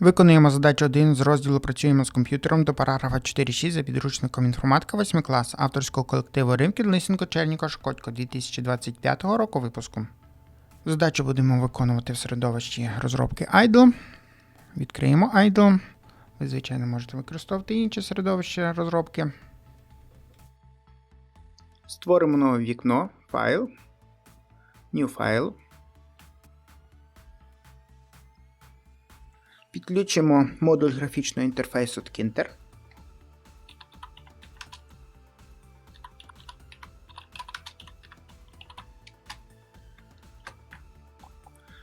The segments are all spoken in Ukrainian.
Виконуємо задачу 1 з розділу Працюємо з комп'ютером до параграфа 4.6 за підручником інформатика 8 клас авторського колективу Римкін Лисенко Черніко Шкодько 2025 року випуску. Задачу будемо виконувати в середовищі розробки IDLE. Відкриємо IDLE. Ви, звичайно, можете використовувати інше середовище розробки. Створимо нове вікно, файл, New File. Підключимо модуль графічного інтерфейсу Tkinter.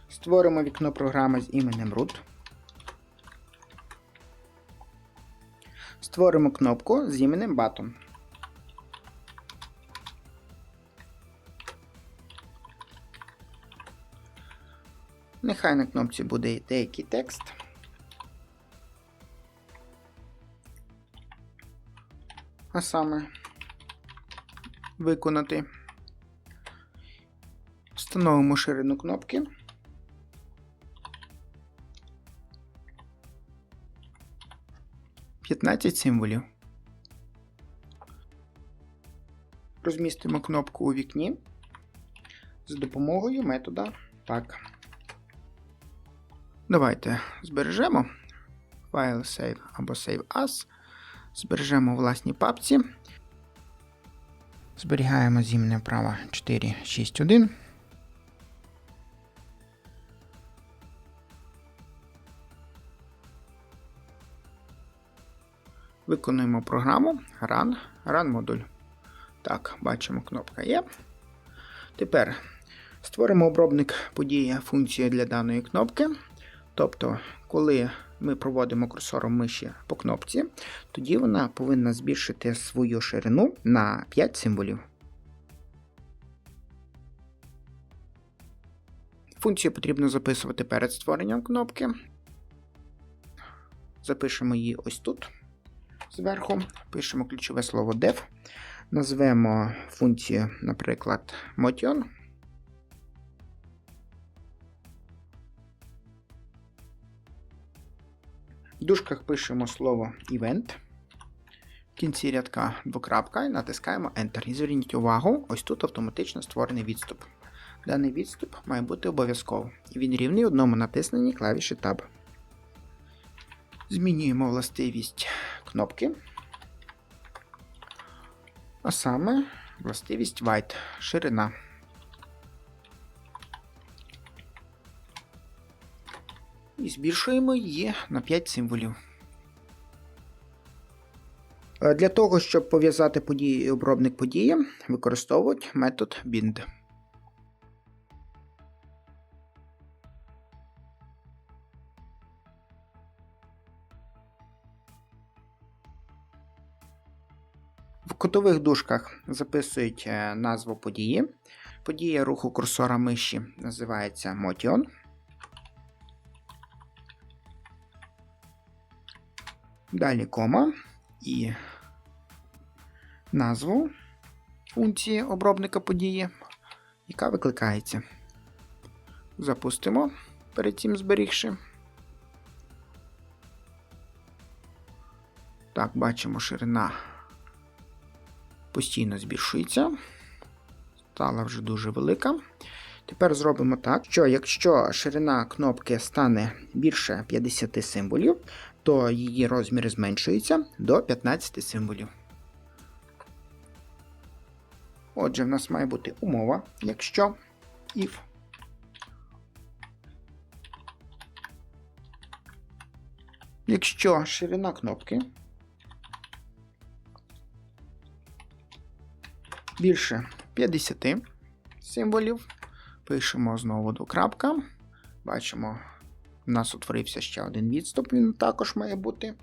Створимо вікно програми з іменем root. Створимо кнопку з іменем Button. Нехай на кнопці буде деякий текст. А саме виконати. Встановимо ширину кнопки. П'ятнадцять символів. Розмістимо кнопку у вікні з допомогою метода так. Давайте збережемо файл save або save as. Збережемо у власній папці. Зберігаємо зімне право 461. Виконуємо програму Run, Run модуль. Так, бачимо, кнопка є. Тепер створимо обробник події функції для даної кнопки. Тобто, коли ми проводимо курсором миші по кнопці, тоді вона повинна збільшити свою ширину на 5 символів. Функцію потрібно записувати перед створенням кнопки. Запишемо її ось тут зверху. Пишемо ключове слово def. Назвемо функцію, наприклад, motion. В дужках пишемо слово event. В кінці рядка двокрапка і натискаємо Enter. І зверніть увагу, ось тут автоматично створений відступ. Даний відступ має бути обов'язково. І він рівний одному натисненні клавіші Tab. Змінюємо властивість кнопки. А саме властивість White ширина. І збільшуємо її на 5 символів. Е, Для того, щоб пов'язати події і обробник події, використовують метод bind. В кутових дужках записують е, назву події. Подія руху курсора миші називається Motion. Далі кома і назву функції обробника події, яка викликається. Запустимо перед цим зберігши. Так, бачимо, ширина постійно збільшується. Стала вже дуже велика. Тепер зробимо так, що якщо ширина кнопки стане більше 50 символів, то її розміри зменшуються до 15 символів. Отже, в нас має бути умова, якщо if Якщо ширина кнопки більше 50 символів, пишемо знову двокрапка. Бачимо, у нас утворився ще один відступ, він також має бути.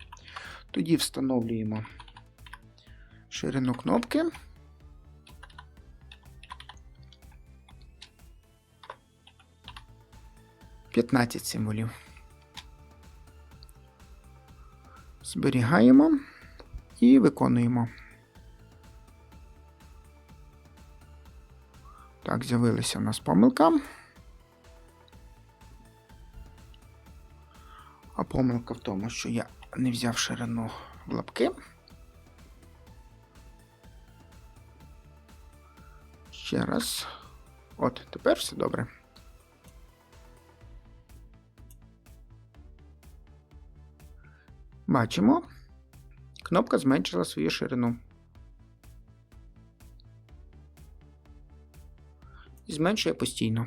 Тоді встановлюємо ширину кнопки. П'ятнадцять символів. Зберігаємо і виконуємо. Так, з'явилася у нас помилка. Помилка в тому, що я не взяв ширину в лапки. Ще раз. От, тепер все добре. Бачимо. Кнопка зменшила свою ширину. І зменшує постійно.